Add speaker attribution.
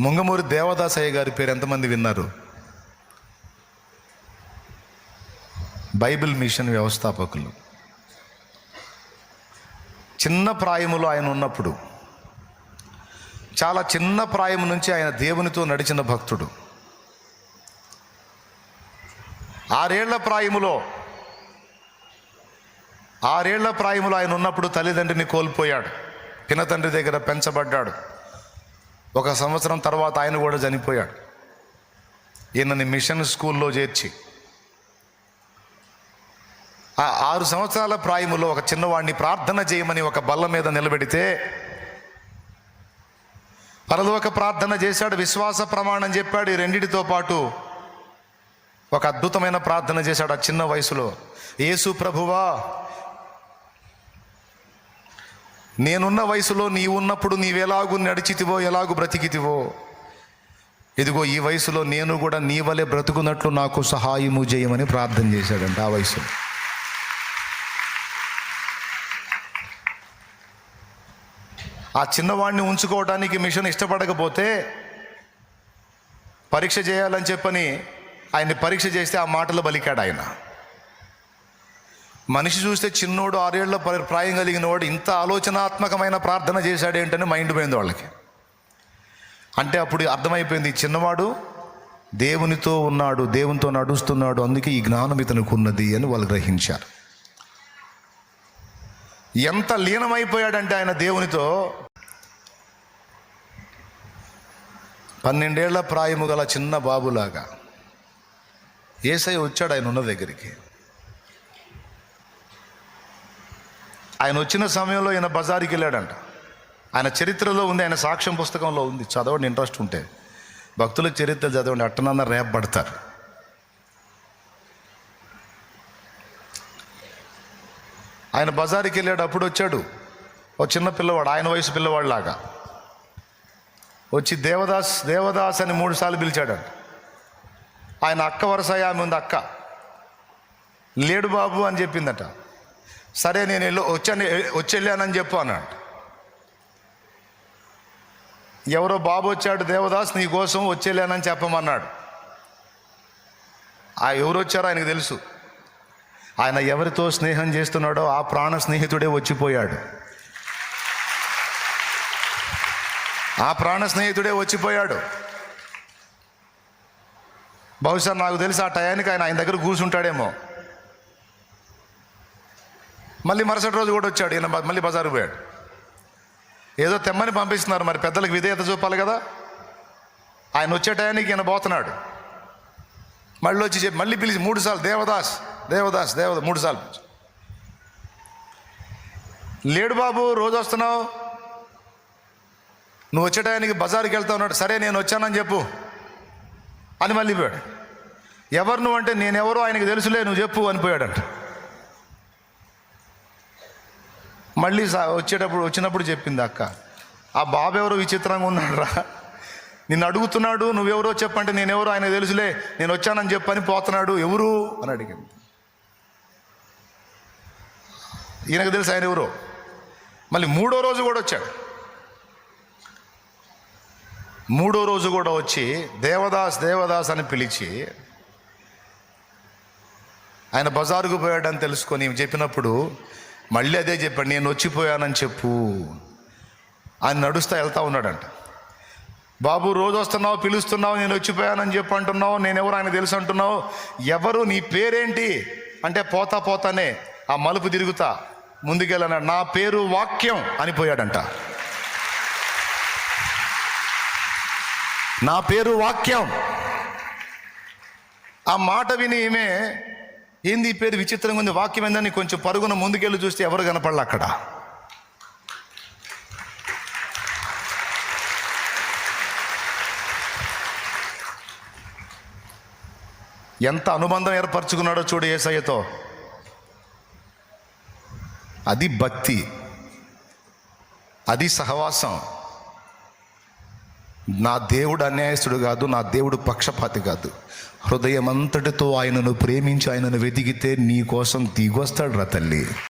Speaker 1: ముంగమూరి దేవదాసయ్య గారి పేరు ఎంతమంది విన్నారు? బైబిల్ మిషన్ వ్యవస్థాపకులు. చిన్న ప్రాయములో ఆయన ఉన్నప్పుడు చాలా చిన్న ప్రాయం నుంచి ఆయన దేవునితో నడిచిన భక్తుడు. ఆరేళ్ళ ప్రాయములో ఆరేళ్ళ ప్రాయములో ఆయన ఉన్నప్పుడు తల్లిదండ్రిని కోల్పోయాడు. పినతండ్రి దగ్గర పెంచబడ్డాడు. ఒక సంవత్సరం తర్వాత ఆయన కూడా చనిపోయాడు. ఈయనని మిషన్ స్కూల్లో చేర్చి. ఆ ఆరు సంవత్సరాల ప్రాయములో ఒక చిన్నవాడిని ప్రార్థన చేయమని ఒక బల్ల మీద నిలబెడితే పరలోక ప్రార్థన చేశాడు విశ్వాస ప్రమాణం చెప్పాడు ఈ రెండిటితో పాటు ఒక అద్భుతమైన ప్రార్థన చేశాడు ఆ చిన్న వయసులో. యేసు ప్రభువా నేనున్న వయసులో నీవు ఉన్నప్పుడు నీవెలాగు నడిచితివో ఎలాగు బ్రతికితివో. ఇదిగో ఈ వయసులో నేను కూడా నీ వలె బ్రతుకున్నట్లు నాకు సహాయము చేయమని ప్రార్థన చేశాడంట ఆ వయసులో. ఆ చిన్నవాడిని ఉంచుకోవడానికి మిషన్ ఇష్టపడకపోతే పరీక్ష చేయాలని చెప్పని ఆయన్ని పరీక్ష చేస్తే ఆ మాటలు బలికాడు ఆయన మనిషి చూస్తే చిన్నోడు ఆరేళ్ళ ప్రాయం కలిగిన వాడు ఇంత ఆలోచనాత్మకమైన ప్రార్థన చేశాడేంటని మైండ్ పోయింది వాళ్ళకి. అంటే అప్పుడు అర్థమైపోయింది చిన్నవాడు దేవునితో ఉన్నాడు దేవునితో నడుస్తున్నాడు అందుకే ఈ జ్ఞానం ఇతనికి ఉన్నది అని వాళ్ళు గ్రహించారు. ఎంత లీనమైపోయాడంటే ఆయన దేవునితో పన్నెండేళ్ళ ప్రాయము గల చిన్న బాబులాగా ఏసై వచ్చాడు ఆయన ఉన్న దగ్గరికి. ఆయన వచ్చిన సమయంలో ఈయన బజారుకి వెళ్ళాడంట. ఆయన చరిత్రలో ఉంది ఆయన సాక్ష్యం పుస్తకంలో ఉంది. చదవండి ఇంట్రెస్ట్ ఉంటే. భక్తుల చరిత్ర చదవండి అట్టనన్న రేపు పడతారు. ఆయన బజారుకి వెళ్ళాడు అప్పుడు వచ్చాడు. ఓ చిన్న పిల్లవాడు ఆయన వయసు పిల్లవాడిలాగా. వచ్చి దేవదాస్ దేవదాస్ అని మూడు సార్లు పిలిచాడు ఆయన అక్క వరుస ఆమె ఉంది అక్క. లేడు బాబు అని చెప్పిందట. సరే నేను వెళ్ళి వచ్చాను వచ్చి వెళ్ళానని చెప్పు అన్నాడు. ఎవరో బాబు వచ్చాడు దేవదాస్ నీ కోసం వచ్చి వెళ్ళానని చెప్పమన్నాడు. ఆ ఎవరు వచ్చారో ఆయనకు తెలుసు. ఆయన ఎవరితో స్నేహం చేస్తున్నాడో ఆ ప్రాణ స్నేహితుడే వచ్చిపోయాడు. ఆ ప్రాణ స్నేహితుడే వచ్చిపోయాడు. బహుశా నాకు తెలిసి ఆ టయానికి ఆయన ఆయన దగ్గర కూర్చుంటాడేమో. మళ్ళీ మరుసటి రోజు కూడా వచ్చాడు ఈయన మళ్ళీ బజారు పోయాడు. ఏదో తెమ్మని పంపిస్తున్నారు మరి పెద్దలకు విధేయత చూపాలి కదా. ఆయన వచ్చే టయానికి ఈయన పోతున్నాడు. మళ్ళీ వచ్చి చెప్పి మళ్ళీ పిలిచి మూడు సార్లు దేవదాస్ దేవదాస్ దేవదాస్ మూడు సార్లు లేడు బాబు రోజు వస్తున్నావు. నువ్వు వచ్చే టయానికి బజారుకి వెళ్తా ఉన్నాడు. సరే నేను వచ్చానని చెప్పు. అని మళ్ళీ పోయాడు. ఎవరు నువ్వు అంటే నేనెవరో ఆయనకు తెలుసులే నువ్వు చెప్పు అని పోయాడంట. మళ్ళీ సా- వచ్చేటప్పుడు వచ్చినప్పుడు చెప్పింది అక్క. ఆ బాబు ఎవరో విచిత్రంగా ఉన్నాడు రా నిన్ను అడుగుతున్నాడు నువ్వెవరో చెప్పంటే నేనెవరో ఆయన తెలుసులే నేను వచ్చానని చెప్పని పోతున్నాడు ఎవరు? అని అడిగింది. ఈయనకు తెలుసు ఆయన ఎవరో. మళ్ళీ మూడో రోజు కూడా వచ్చాడు. మూడో రోజు కూడా వచ్చి దేవదాస్ దేవదాస్ అని పిలిచి ఆయన బజారుకు పోయాడని తెలుసుకొని చెప్పినప్పుడు మళ్ళీ అదే చెప్పాడు నేను వచ్చిపోయానని చెప్పు. ఆయన నడుస్తా వెళ్తా ఉన్నాడంట. బాబు రోజు వస్తున్నావు పిలుస్తున్నావు నేను వచ్చిపోయానని చెప్పు అంటున్నావు నేను ఎవరు ఆయన తెలుసు అంటున్నావు? ఎవరు నీ పేరేంటి? అంటే పోతా పోతానే ఆ మలుపు తిరుగుతా ముందుకెళ్ళాడు నా పేరు వాక్యం అనిపోయాడంట. నా పేరు వాక్యం. ఆ మాట విని ఈమె ఏంది ఈ పేరు విచిత్రంగా ఉంది. వాక్యం ఏందని కొంచెం పరుగున ముందుకెళ్ళి చూస్తే ఎవరు కనపడాలి అక్కడ? ఎంత అనుబంధం ఏర్పరచుకున్నాడో చూడు ఏసయ్యతో. అది భక్తి. అది సహవాసం. నా దేవుడు అన్యాయస్తుడు కాదు నా దేవుడు పక్షపాతి కాదు. హృదయం అంతటితో ఆయనను ప్రేమించి ఆయనను వెతికితే నీ కోసం దిగొస్తాడు రా తల్లి.